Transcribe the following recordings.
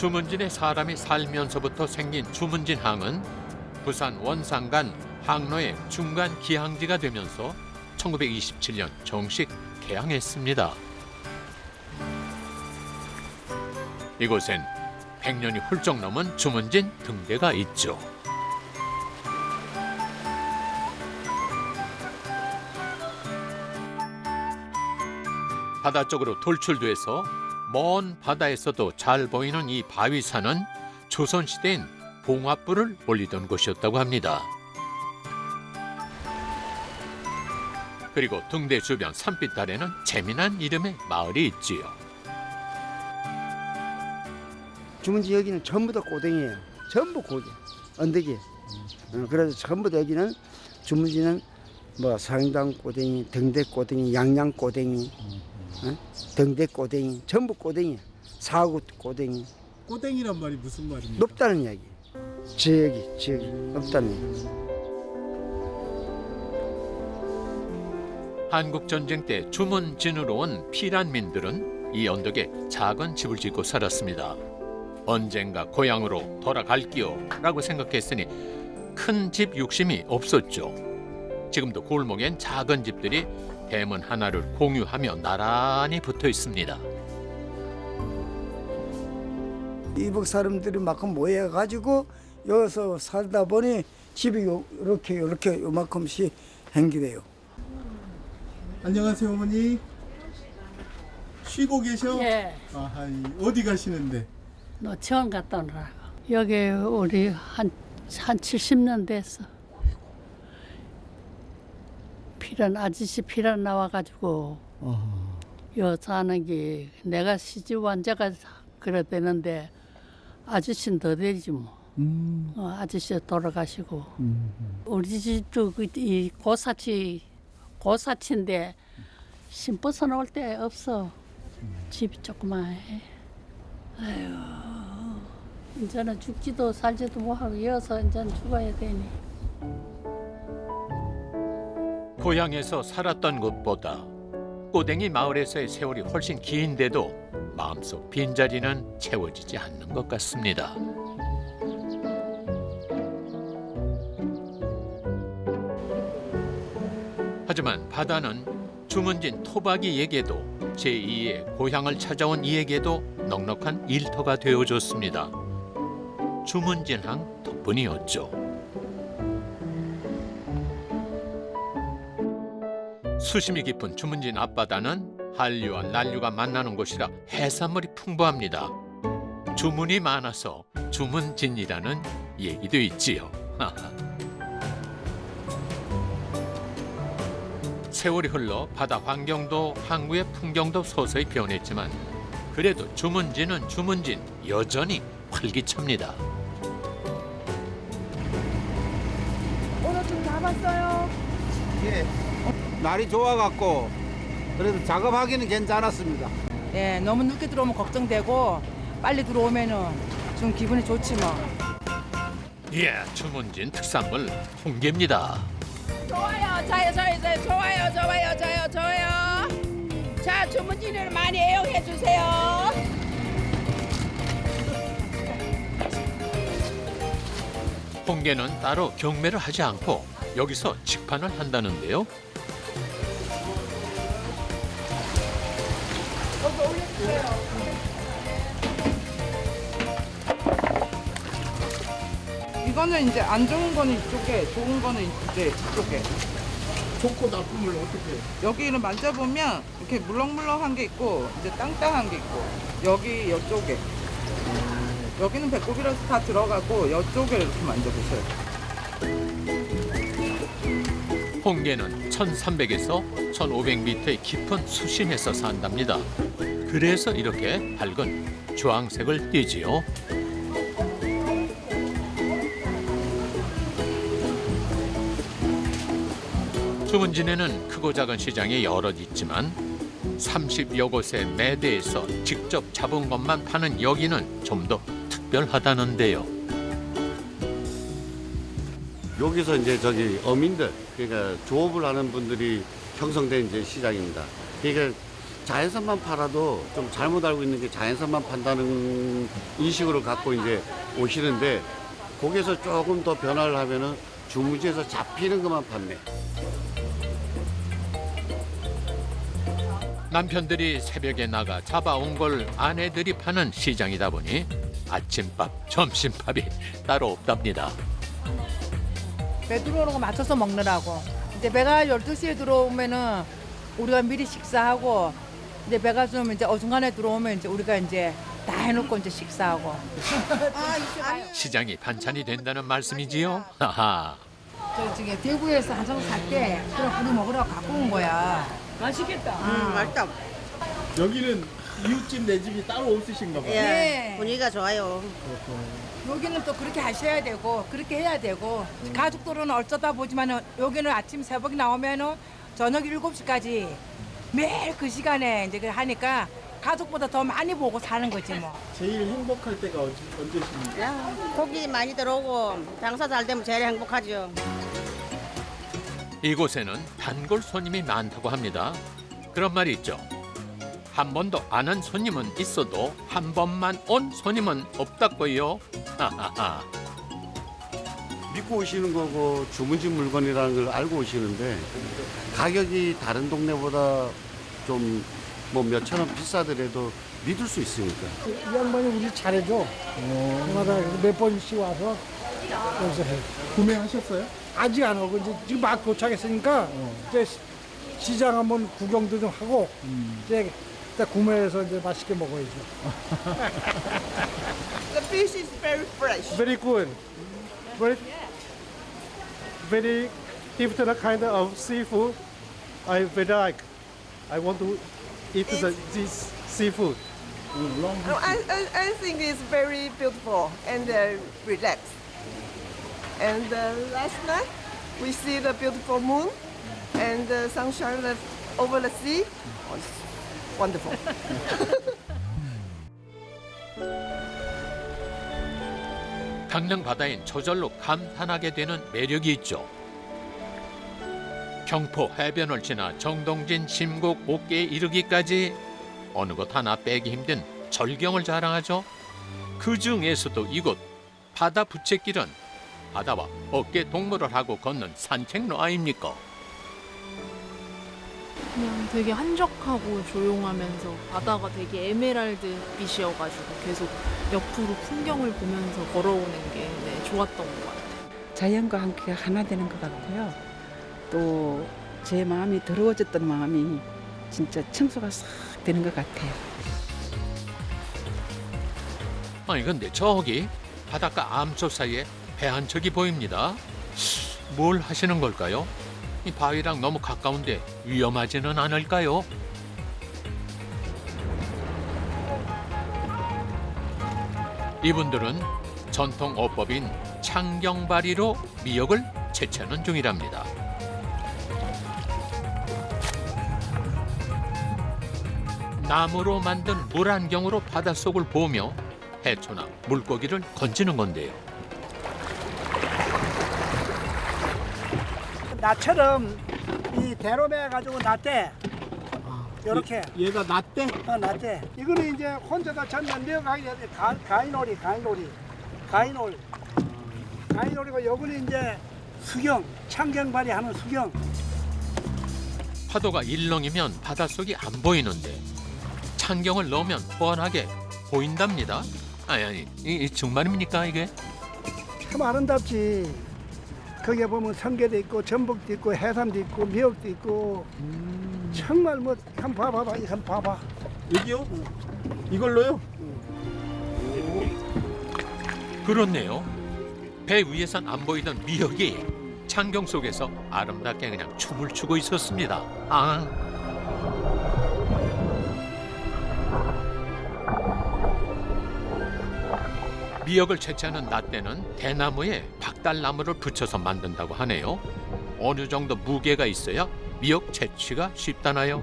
주문진에 사람이 살면서부터 생긴 주문진항은 부산 원산간 항로의 중간 기항지가 되면서 1927년 정식 개항했습니다. 이곳엔 100년이 훌쩍 넘은 주문진 등대가 있죠. 바다 쪽으로 돌출돼서 먼 바다에서도 잘 보이는 이 바위산은 조선시대엔 봉화불을 올리던 곳이었다고 합니다. 그리고 등대 주변 산빛 아래는 재미난 이름의 마을이 있지요. 주문지 여기는 전부 다 고댕이에요. 전부 고대 언덕이. 어, 그래서 전부 다 여기는 주문지는 뭐 상당 고댕이, 등대 고댕이, 양양 고댕이, 어? 등대 고댕이, 전부 고댕이. 사구 고댕이 꼬댕이란 말이 무슨 말입니까? 높다는 이야기. 지역이 지역이 높다는 이야기. 한국 전쟁 때 주문 진으로 온 피란민들은 이 언덕에 작은 집을 짓고 살았습니다. 언젠가 고향으로 돌아갈기요라고 생각했으니 큰 집 욕심이 없었죠. 지금도 골목엔 작은 집들이 대문 하나를 공유하며 나란히 붙어 있습니다. 이북 사람들이 막 모여가지고 여기서 살다 보니 집이 요- 요렇게 요렇게 요만큼씩 행기돼요. 안녕하세요 어머니. 쉬고 계셔? 예, 아하, 어디 가시는데? 노치원 갔다 오느라고. 여기 우리 한, 한 70년 됐어. 피란, 아저씨 피란 나와가지고, 여 사는 게 내가 시집 완자가 그래 되는데, 아저씨는 더 되지 뭐. 음, 어, 아저씨 돌아가시고. 우리 집도 그, 이 고사치, 고사치인데, 심부서 놓을 데 없어. 집이 조그마해. 아유, 이제는 죽지도 살지도 못하고 이어서 이제는 죽어야 되니. 고향에서 살았던 것보다 꼬댕이 마을에서의 세월이 훨씬 긴데도 마음속 빈자리는 채워지지 않는 것 같습니다. 하지만 바다는 주문진 토박이에게도 제2의 고향을 찾아온 이에게도 넉넉한 일터가 되어줬습니다. 주문진항 덕분이었죠. 수심이 깊은 주문진 앞바다는 한류와 난류가 만나는 곳이라 해산물이 풍부합니다. 주문이 많아서 주문진이라는 얘기도 있지요. 세월이 흘러 바다 환경도 항구의 풍경도 서서히 변했지만 그래도 주문진은 주문진 여전히 활기찹니다. 날이 좋아갖고 그래도 작업하기는 괜찮았습니다. 예, 너무 늦게 들어오면 걱정되고 빨리 들어오면은 좀 기분이 좋지 뭐. 예, 주문진 특산물 홍게입니다. 좋아요, 저요, 저요, 저요, 좋아요, 좋아요, 저요, 저요. 자, 주문진을 많이 애용해 주세요. 홍게는 따로 경매를 하지 않고 여기서 직판을 한다는데요. 이거는 이제 안 좋은 거는 이쪽에, 좋은 거는 이제 이쪽에. 좋고 나쁨을 어떻게? 여기를 만져보면 이렇게 물렁물렁한 게 있고 이제 땅땅한 게 있고 여기 이쪽에. 여기는 배꼽이라서 다 들어가고 이쪽에 이렇게 만져보세요. 홍게는 1,300에서 1,500m의 깊은 수심에서 산답니다. 그래서 이렇게 밝은 주황색을 띠지요. 주문진에는 크고 작은 시장이 여럿 있지만 30여 곳의 매대에서 직접 잡은 것만 파는 여기는 좀 더 특별하다는데요. 여기서 이제 저기 어민들 그러니까 조업을 하는 분들이 형성된 이제 시장입니다. 그러니까 자연산만 팔아도 좀 잘못 알고 있는 게 자연산만 판다는 인식으로 갖고 이제 오시는데 거기서 조금 더 변화를 하면은 주무지에서 잡히는 것만 판매. 남편들이 새벽에 나가 잡아온 걸 아내들이 파는 시장이다 보니 아침밥, 점심밥이 따로 없답니다. 배 들어오는 거 맞춰서 먹느라고. 이제 배가 12시에 들어오면은 우리가 미리 식사하고 이제 배가 좀 이제 어중간에 들어오면 이제 우리가 이제 다 해놓고 이제 식사하고. 시장이 반찬이 된다는 말씀이지요? 하하. 저 지금 대구에서 한정 살때 그럼 우리 먹으라고 갖고 온 거야. 맛있겠다. 음, 맛있다. 여기는 이웃집 내 집이 따로 없으신가 봐요. 예. 분위기가 좋아요. 여기는 또 그렇게 하셔야 되고 그렇게 해야 되고 가족들은 어쩌다 보지만은 여기는 아침 새벽에 나오면은 저녁 7시까지 매일 그 시간에 이제 그 하니까 가족보다 더 많이 보고 사는 거지 뭐. 제일 행복할 때가 언제, 언제십니까? 야, 고기 많이 들어오고 장사 잘 되면 제일 행복하죠. 이곳에는 단골 손님이 많다고 합니다. 그런 말이 있죠. 한 번도 안온 손님은 있어도 한 번만 온 손님은 없다고요. 하하하. 믿고 오시는 거고 주문진 물건이라는 걸 알고 오시는데 가격이 다른 동네보다 좀 뭐 몇천 원 비싸더라도 믿을 수 있으니까. 이 양반이 우리 잘해줘. 그마다 몇 번씩 와서 여기서 해. 구매하셨어요? 아직 안 오고 이제 지금 막 도착했으니까 이제 시- 시장 한번 구경도 좀 하고 이제 일단 구매해서 이제 맛있게 먹어야죠. The fish is very fresh. very good. Very, very different kind of seafood. I very like. I want to eat the, this seafood. I, I, I think it's very beautiful and uh, relaxed. And uh, last night we see the beautiful moon and the sunshine left over the sea. Oh, wonderful. 강릉 바다엔 저절로 감탄하게 되는 매력이 있죠. 경포 해변을 지나 정동진 심곡 옥계에 이르기까지 어느 것 하나 빼기 힘든 절경을 자랑하죠. 그 중에서도 이곳 바다 부채길은 바다와 어깨 동무를 하고 걷는 산책로 아닙니까? 그냥 되게 한적하고 조용하면서 바다가 되게 에메랄드 빛이어가지고 계속 옆으로 풍경을 보면서 걸어오는 게 네, 좋았던 것 같아요. 자연과 함께 하나 되는 것 같고요. 또 제 마음이 더러워졌던 마음이 진짜 청소가 싹 되는 것 같아요. 아니 근데 저기 바닷가 암초 사이에 배 한 척이 보입니다. 뭘 하시는 걸까요? 이 바위랑 너무 가까운데 위험하지는 않을까요? 이분들은 전통 어법인 창경바리로 미역을 채취하는 중이랍니다. 나무로 만든 물안경으로 바닷속을 보며 해초나 물고기를 건지는 건데요. 나처럼 이 대로매 가지고 낫대 이렇게. 얘가 낫대? 어, 낫대 이거는 이제 혼자다 전면 내어가야 돼. 가, 가위놀이 가위놀이. 가위놀. 가위놀이고 요거는 이제 수경 창경발이 하는 수경. 파도가 일렁이면 바닷속이 안 보이는데 창경을 넣으면 뻔하게 보인답니다. 아니 아니 이, 이 정말입니까 이게? 참 아름답지 거기에 보면 성게도 있고 전복도 있고 해삼도 있고 미역도 있고 정말 뭐 한번 봐봐봐 이거 한번 봐봐 여기요? 이걸로요? 그렇네요. 배 위에선 안 보이던 미역이 창경 속에서 아름답게 그냥 춤을 추고 있었습니다. 아. 미역을 채취하는 낫대는 대나무에 박달나무를 붙여서 만든다고 하네요. 어느 정도 무게가 있어야 미역 채취가 쉽다나요?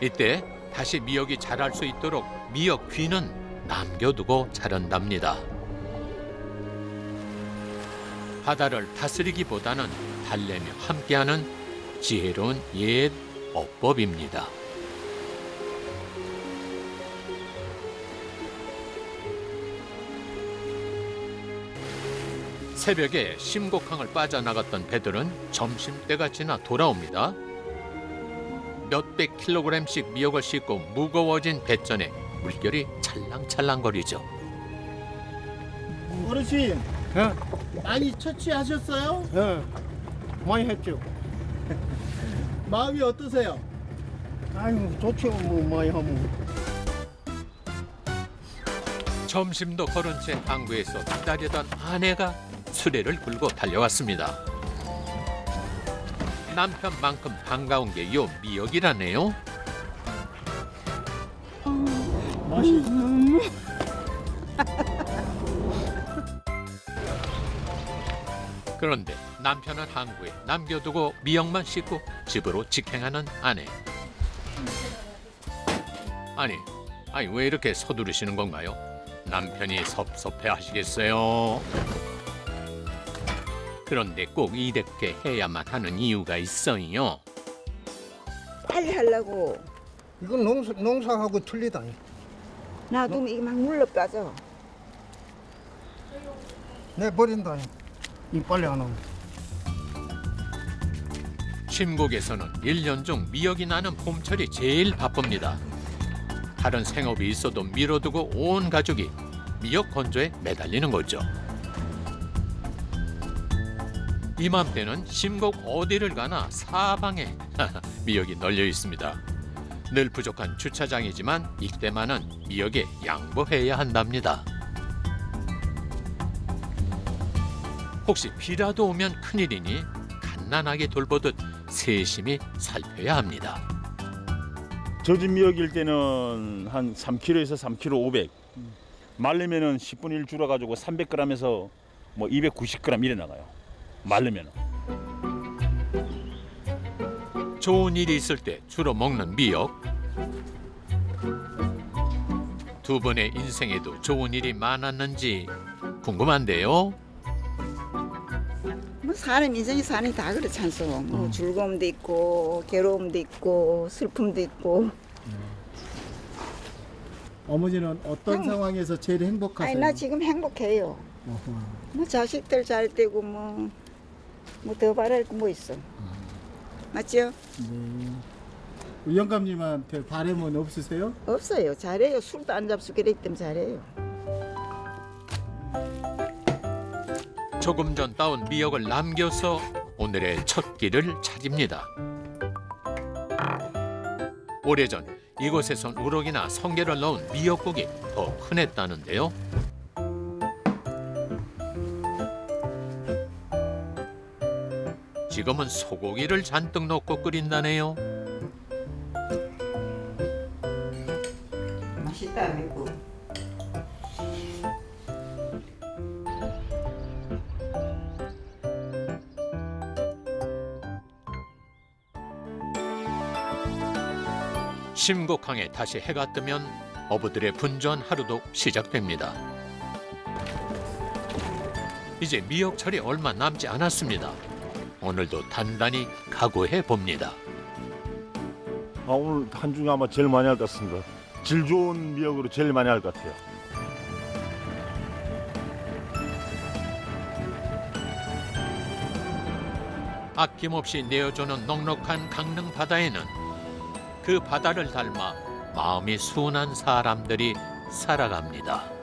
이때 다시 미역이 자랄 수 있도록 미역 귀는 남겨두고 자란답니다. 바다를 다스리기보다는 달래며 함께하는 지혜로운 옛 어법입니다. 새벽에 심곡항을 빠져나갔던 배들은 점심때가 지나 돌아옵니다. 몇백 킬로그램씩 미역을 싣고 무거워진 배전에 물결이 찰랑찰랑거리죠. 어르신 많이 처치하셨어요? 예, 많이 했죠. 마음이 어떠세요? 아이고 좋죠 뭐 많이 하면. 점심도 거른 채 항구에서 기다리던 아내가 수레를 끌고 달려왔습니다. 남편만큼 반가운 게 요 미역이라네요. 맛이 그런데 남편은 항구에 남겨두고 미역만 씻고 집으로 직행하는 아내. 아니, 아니 왜 이렇게 서두르시는 건가요? 남편이 섭섭해 하시겠어요. 그런데 꼭 이렇게 해야만 하는 이유가 있어요. 빨리 하려고 이건 농사 농사하고 틀리다. 놔두면 이게 막 물러 빠져. 내 버린다. 이 빨리 안 하면. 심곡에서는 일년 중 미역이 나는 봄철이 제일 바쁩니다. 다른 생업이 있어도 미뤄두고 온 가족이 미역 건조에 매달리는 거죠. 이맘때는 심곡 어디를 가나 사방에 미역이 널려 있습니다. 늘 부족한 주차장이지만 이때만은 미역에 양보해야 한답니다. 혹시 비라도 오면 큰일이니 갓난아기 돌보듯 세심히 살펴야 합니다. 젖은 미역일 때는 한 3kg에서 3kg 500. 말르면은 10분의 1 줄어 가지고 300g에서 뭐 290g 이래 나가요. 말르면은. 좋은 일이 있을 때 주로 먹는 미역. 두 분의 인생에도 좋은 일이 많았는지 궁금한데요. 뭐 사람 인생이 사는 다 그렇지 않소. 뭐 즐거움도 있고 괴로움도 있고 슬픔도 있고. 어머니는 어떤 행- 상황에서 제일 행복하세요? 아니 나 지금 행복해요. 어허. 뭐 자식들 잘 되고 뭐 뭐 더 바랄 거 뭐 있어. 맞죠? 네. 우리 영감님한테 바램은 없으세요? 없어요. 잘해요. 술도 안 잡수게 되기 때문에 잘해요. 조금 전 따온 미역을 남겨서 오늘의 첫 끼를 차립니다. 오래전 이곳에선 우럭이나 성게를 넣은 미역국이 더 흔했다는데요. 지금은 소고기를 잔뜩 넣고 끓인다네요. 심곡항에 다시 해가 뜨면 어부들의 분주한 하루도 시작됩니다. 이제 미역철이 얼마 남지 않았습니다. 오늘도 단단히 각오해 봅니다. 아, 오늘 한 중에 아마 제일 많이 할 것 같습니다. 질 좋은 미역으로 제일 많이 할 것 같아요. 아낌없이 내어주는 넉넉한 강릉 바다에는 그 바다를 닮아 마음이 순한 사람들이 살아갑니다.